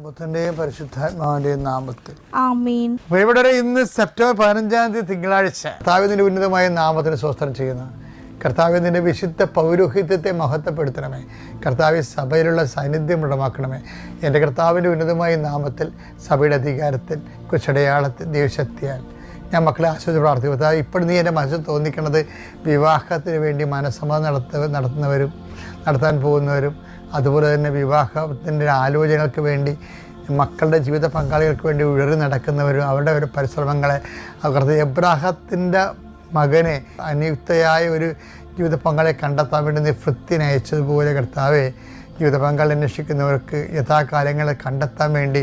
പുത്രന്റെയും പരിശുദ്ധാത്മാവിന്റെയും നാമത്തിൽ. ആമീൻ. ഇവിടെ ഇന്ന് സെപ്റ്റംബർ പതിനഞ്ചാം തീയതി തിങ്കളാഴ്ച കർത്താവിന്റെ ഉന്നതമായ നാമത്തിന് സ്വസ്ത്രം ചെയ്യുന്ന കർത്താവിന്റെ വിശുദ്ധ പൗരോഹിത്യത്തെ മഹത്വപ്പെടുത്തണമേ. കർത്താവ് സഭയിലുള്ള സാന്നിധ്യം ഉടമാക്കണമേ എന്റെ കർത്താവിന്റെ ഉന്നതമായ നാമത്തിൽ സഭയുടെ അധികാരത്തിൽ കുശടയാളത്തിൽ ദൈവശക്തിയാൽ. ഞാൻ മക്കളെ ആശ്വസിച്ച് പ്രാർത്ഥിക്കും കർത്താവ് ഇപ്പോഴും നീ എന്റെ മനസ്സിൽ തോന്നിക്കുന്നത് വിവാഹത്തിന് വേണ്ടി മനസ്സമ്മതം നടത്ത നടത്തുന്നവരും നടത്താൻ പോകുന്നവരും അതുപോലെ തന്നെ വിവാഹത്തിന്റെ ആലോചനകൾക്ക് വേണ്ടി മക്കളുടെ ജീവിത പങ്കാളികൾക്ക് വേണ്ടി ഉഴറി നടക്കുന്നവരും അവരുടെ ഒരു പരിശ്രമങ്ങളെ അവർക്ക് എബ്രാഹത്തിന്റെ മകനെ അനിയുക്തയായ ഒരു ജീവിത പങ്കാളിയെ കണ്ടെത്താൻ വേണ്ടി നീ അയച്ചതുപോലെ കർത്താവെ ജീവിത പങ്കാളി അന്വേഷിക്കുന്നവർക്ക് യഥാകാലങ്ങളെ കണ്ടെത്താൻ വേണ്ടി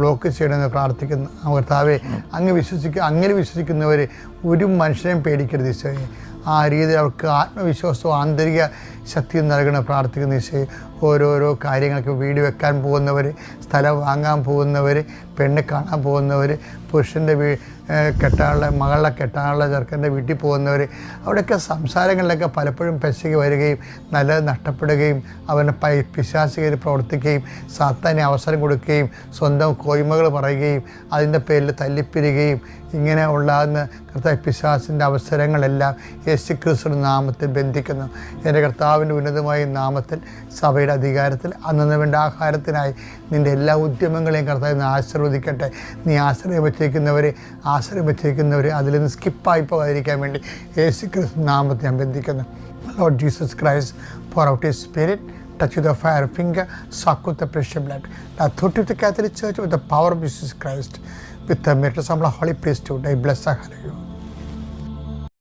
ബ്ലോക്ക് ചെയ്യണമെന്ന് പ്രാർത്ഥിക്കുന്നു കർത്താവെ അങ്ങ് വിശ്വസിക്കുക അങ്ങനെ വിശ്വസിക്കുന്നവർ ഒരു മനുഷ്യനെയും പേടിക്കരുത് ഈശോയെ. ആ രീതിയിൽ അവർക്ക് ആത്മവിശ്വാസവും ആന്തരിക ശക്തിയും നൽകണം പ്രാർത്ഥിക്കുന്ന ഈശോയെ. ഓരോരോ കാര്യങ്ങൾക്ക് വീട് വെക്കാൻ പോകുന്നവർ സ്ഥലം വാങ്ങാൻ പോകുന്നവർ പെണ്ണ് കാണാൻ പോകുന്നവർ പുരുഷന്റെ വീ കെട്ടാനുള്ള മകളെ കെട്ടാനുള്ള ചെറുക്കന്റെ വീട്ടിൽ പോകുന്നവർ അവിടെയൊക്കെ സംസാരങ്ങളിലൊക്കെ പലപ്പോഴും പെശകി വരികയും നല്ലത് നഷ്ടപ്പെടുകയും അവനെ പൈ പിശാചികയിൽ പ്രവർത്തിക്കുകയും സാത്താനെ അവസരം കൊടുക്കുകയും സ്വന്തം കോയ്മകൾ പറയുകയും അതിന്റെ പേരിൽ തല്ലിപ്പിരുകയും ഇങ്ങനെ ഉണ്ടാകുന്ന കർത്താവ് പിശാസിന്റെ അവസരങ്ങളെല്ലാം യേശു ക്രിസ്തു നാമത്തിൽ ബന്ധിക്കുന്നു എന്റെ കർത്താവിന്റെ ഉന്നതമായ നാമത്തിൽ സഭയുടെ അധികാരത്തിൽ അന്നു വേണ്ട ആഹാരത്തിനായി നിന്റെ എല്ലാ ഉദ്യമങ്ങളെയും കർത്താവ് ഇന്ന് ആശീർവദിക്കട്ടെ നീ ആശ്രയം വെച്ചേക്കുന്നവർ ആശ്രയം വെച്ചേക്കുന്നവർ അതിൽ നിന്ന് സ്കിപ്പായി പോകാതിരിക്കാൻ വേണ്ടി യേശുക്രിസ്തു നാമത്തെ ഞാൻ ബന്ധിക്കുന്നു Lord Jesus Christ, pour out His Spirit, touch with the fire finger, soak with the precious blood. The authority of the Catholic Church with the power of Jesus Christ, with the miracles of the Holy Priesthood, I bless and hallow you.